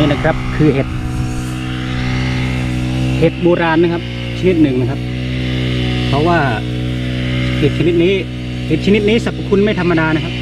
นี่นะครับ คือเห็ด เห็ดโบราณนะครับ ชนิดหนึ่งนะครับ เพราะว่าเห็ดชนิดนี้ เห็ดชนิดนี้สรรพคุณไม่ธรรมดานะครับ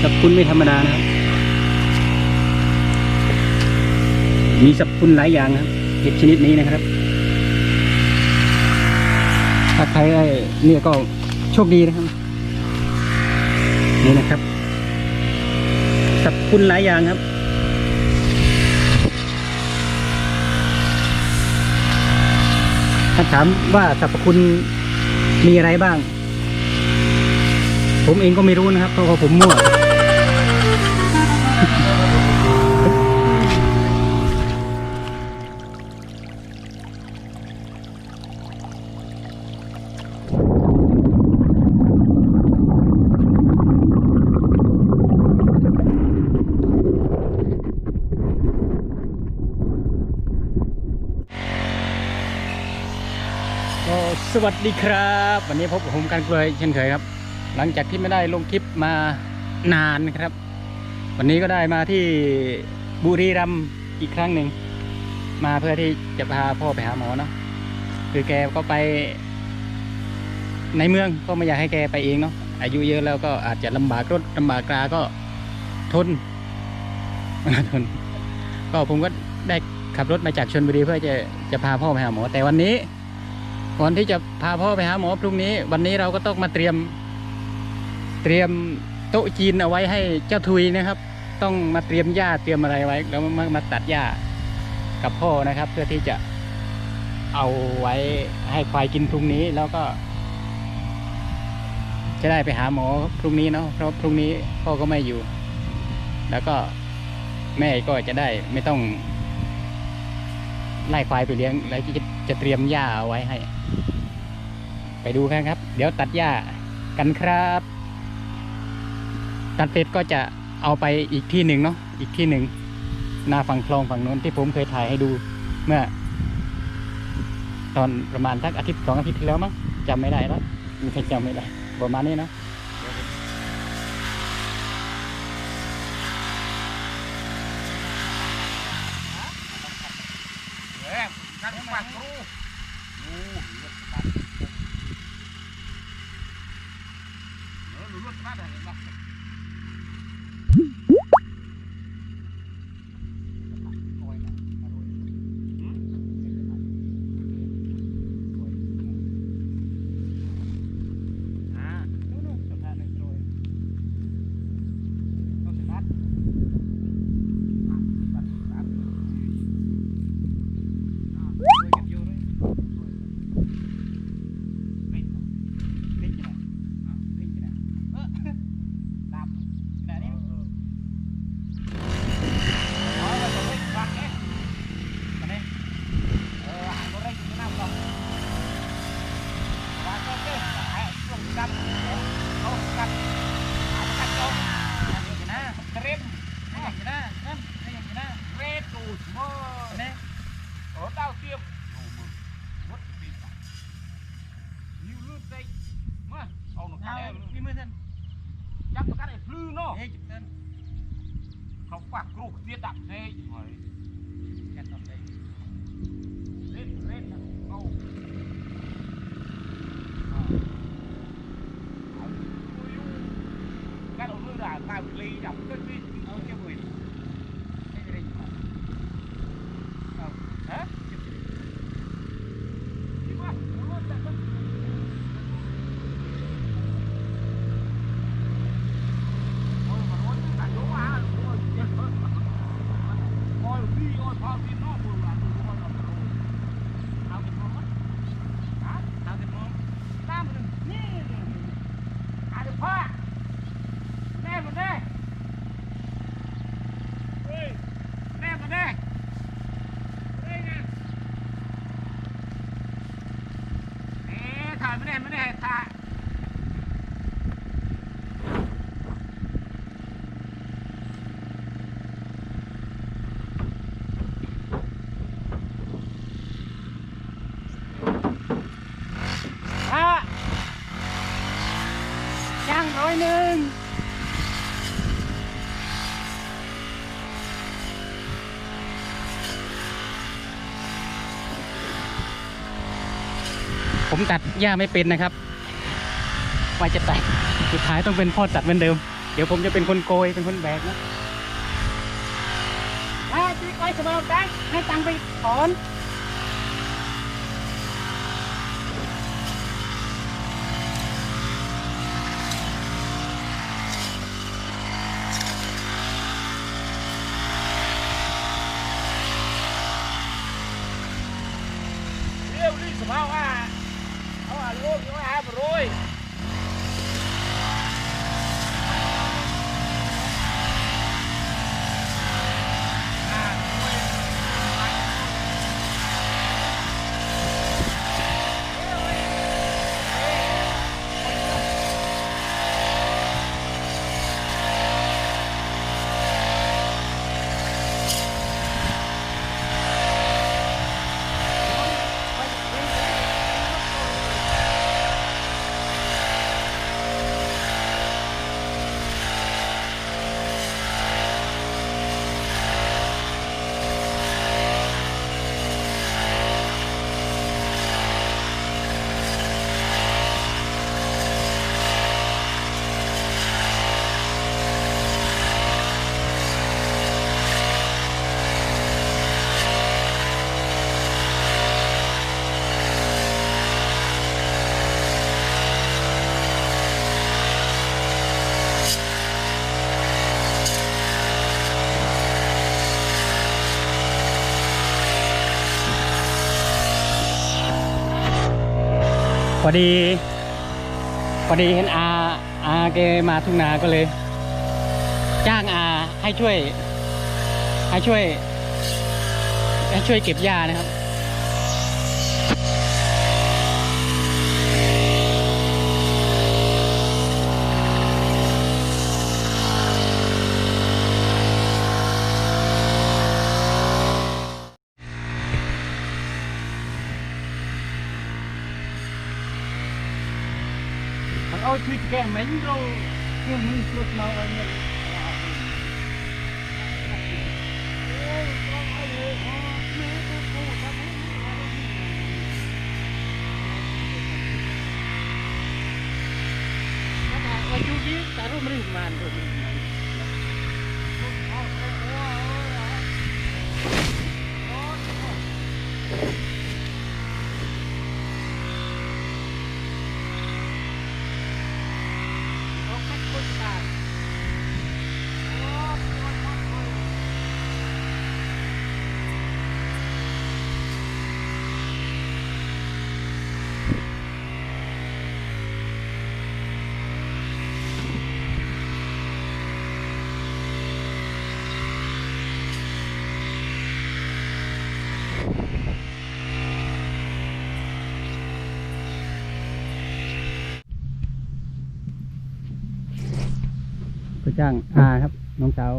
สรรพคุณไม่ธรรมดานะครับ มีสรรพคุณหลายอย่างนะครับเห็ดชนิดนี้นะครับ ถ้าใครได้เนี่ยก็โชคดีนะครับ นี่นะครับสรรพคุณหลายอย่างครับ ถ้าถามว่าสรรพคุณมีอะไรบ้าง ผมเองก็ไม่รู้นะครับ เพราะว่าผมมั่ว วัสดีครับ วันนี้พบกับผมกันเกลยเช่นเคยครับ หลังจากที่ไม่ได้ลงคลิปมานานนะครับ วันนี้ก็ได้มาที่บุรีรัมย์อีกครั้งหนึ่งมาเพื่อที่จะพาพ่อไปหาหมอเนาะคือแกก็ไป ในเมืองก็ไม่อยากให้แกไปเองเนาะอายุเยอะแล้วก็อาจจะลำบากรถลำบากกราก็ทนทนก็ผมก็ได้ขับรถมาจากชนบุรีเพื่อจะจะพาพ่อไปหาหมอ แต่วันนี้ ก่อนที่จะพาพ่อไปหาหมอพรุ่งนี้ วันนี้เราก็ต้องมาเตรียม เตรียมโต๊ะจีนเอาไว้ให้เจ้าทุยนะครับ ต้องมาเตรียมหญ้าเตรียมอะไรไว้ แล้วมามาตัดหญ้ากับพ่อนะครับ เพื่อที่จะเอาไว้ให้ควายกินพรุ่งนี้แล้วก็ จะได้ไปหาหมอพรุ่งนี้เนาะเพราะพรุ่งนี้พ่อก็ไม่อยู่ แล้วก็แม่ก็จะได้ไม่ต้องไล่ควายไปเลี้ยงแล้วจะจะเตรียมหญ้าเอาไว้ให้ ไปดูกันครับ เดี๋ยวตัดหญ้ากันครับ ตัดเสร็จก็จะเอาไปอีกที่หนึ่งเนาะอีกที่หนึ่งหน้าฝั่งคลองฝั่งโน้นที่ผมเคยถ่ายให้ดูเมื่อ ตอนประมาณสักอาทิตย์สองอาทิตย์ที่แล้วมั้งจำไม่ได้แล้วไม่ใช่จำไม่ได้ประมาณนี้เนาะ ហេចឹងទៅខំខ្វះគ្រូទៀតដាក់ផ្សេងហើយកាត់ដល់នេះនេះនេះអូ ไม่ได้ไม่ ผมตัดหญ้าไม่เป็นนะครับว่าจะแตกสุดท้ายต้องเป็นพ่อตัดเหมือนเดิม เดี๋ยวผมจะเป็นคนโกยเป็นคนแบกนะไอ้จีก้อยสมองตังให้ตังไปถอน เรียวรีสมาว่าเอาอะลูกยังไม่หายไปรวย พอดี พอดีเห็นอาอาแกมาทุ่งนาก็เลย จ้างอาให้ช่วย ให้ช่วย ให้ช่วยเก็บหญ้านะครับ มันเอาชีวิตแราเพื่อนมึงสุดมาวันนี้ก็จ้างอาครับ น้องสาว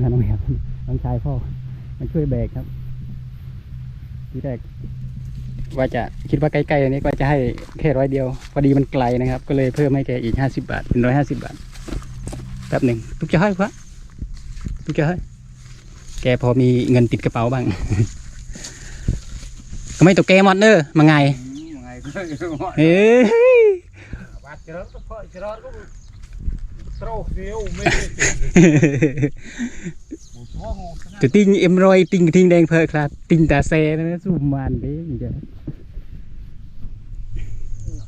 งานน้องแหบน้องชายพ่อมาช่วยแบกครับ ที่แรกว่าจะคิดว่าใกล้ๆอันนี้ก็จะให้แค่ร้อยเดียวพอดีมันไกลนะครับ ก็เลยเพิ่มให้แกอีกห้าสิบาท เป็นร้อยห้าสิบาทแป๊บหนึ่งทุกจะให้พระทุกจะให้แกพอมีเงินติดกระเป๋าบ้างก็ไม่ตกแกหมดเนอะมาไงไงก็เอ้ยบาดเจ็บก็เพาะเจ็บก็โตรเสียวไม่จะติ้งเอ็มรอยติ้งกระทิงแดงเพอคลาดติ้งตาเซนะสูมมันเด้เดี๋ยว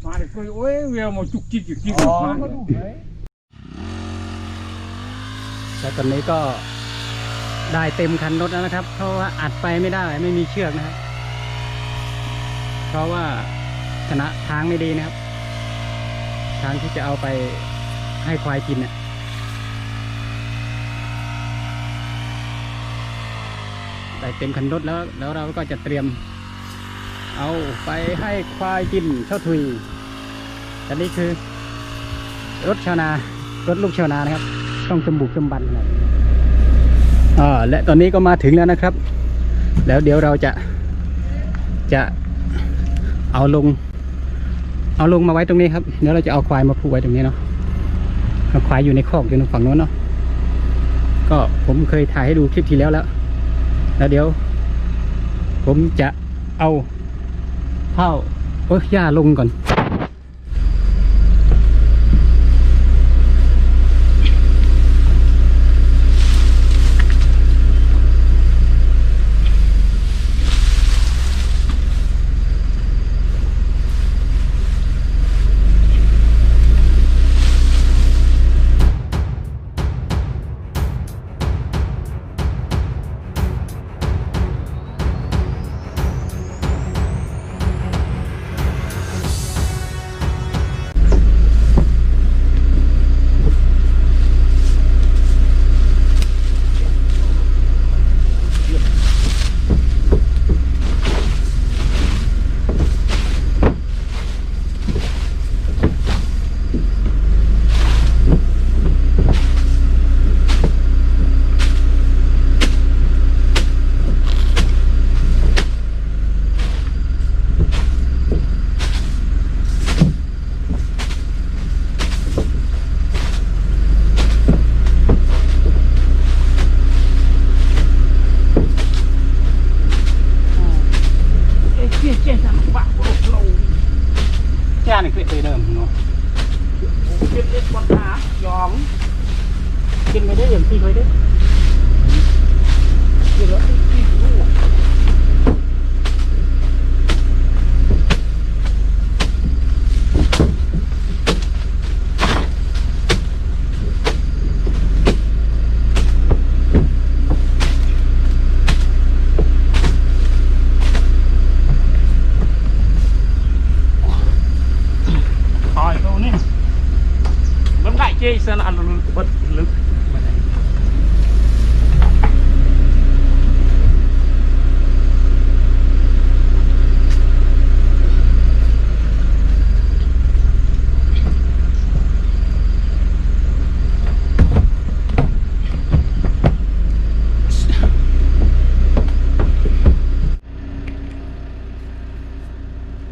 มาเลยโอ้ยเวียมาจุกจิกจุกจิกมาก็ดูเลยแล้วตอนนี้ก็ได้เต็มคันรถแล้วนะครับ เพราะว่าอัดไปไม่ได้ไม่มีเชือกนะครับ เพราะว่าคณะทางไม่ดีนะครับ ทางที่จะเอาไป ให้ควายกินน่ะได้เต็มคันรถแล้ว แล้วเราก็จะเตรียม เอาไปให้ควายกินเช่าทุยแต่นี่คือ รถชาวนารถลูกชาวนานะครับ ต้องจมบุกจมบันนาดนี้อ่าและตอนนี้ก็มาถึงแล้วนะครับ แล้วเดี๋ยวเราจะจะเอาลง เอาลงมาไว้ตรงนี้ครับ เดี๋ยวเราจะเอาควายมาผูกไว้ตรงนี้เนาะ ควายอยู่ในคอกอยู่ตรงฝั่งโน้นเนาะก็ผมเคยถ่ายให้ดูคลิปที่แล้วแล้ว แล้วเดี๋ยว ผมจะเอาเท้าเอ้ยย่าลงก่อน เจ๊เจ๊ทำปากโลกโลกย่านี่คือเดิมเนาะ เจ๊เจ๊บนหายอง กินไปได้อย่างที่เคยได้ เจ๊แล้วที่ลูก ตายเขานี่ มันได้เจ๊สนานลึกลึก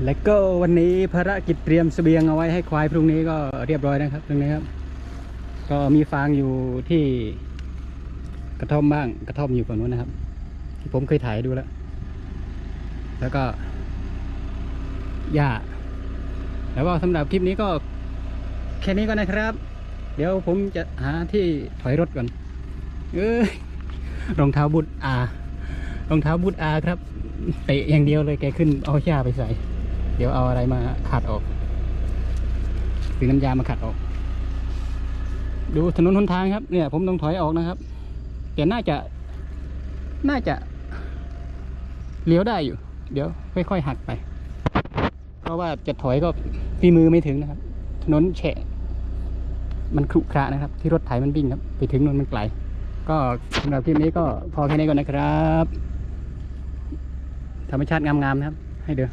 และก็วันนี้ภารกิจเตรียมเสบียงเอาไว้ให้ควายพรุ่งนี้ก็เรียบร้อยนะครับตรงนี้ครับ ก็มีฟางอยู่ที่กระท่อมบ้าง กระท่อมอยู่ฝั่งนู้นนะครับ ที่ผมเคยถ่ายดูแล้ว แล้วก็หญ้าแล้วก็สำหรับคลิปนี้ก็แค่นี้ก็นะครับ เดี๋ยวผมจะหาที่ถอยรถก่อน เอ้ยรองเท้าบุตรอารองเท้าบุตรอาครับเตะอย่างเดียวเลยแกขึ้นเอาหญ้าไปใส่ เดี๋ยวเอาอะไรมาขัดออกซื้อน้ำยามาขัดออก ดูถนนหนทางครับ เนี่ย ผมต้องถอยออกนะครับ แต่น่าจะ น่าจะเลี้ยวได้อยู่ เดี๋ยวค่อยๆหักไป เพราะว่าจะถอยก็ฝีมือไม่ถึงนะครับ ถนนแฉะ มันครุขระนะครับ ที่รถไถมันวิ่งครับ ไปถึงนนมันไกล ก็สำหรับคลิปนี้ก็พอแค่นี้ก่อนนะครับ ธรรมชาติงามๆนะครับ ให้เด้อ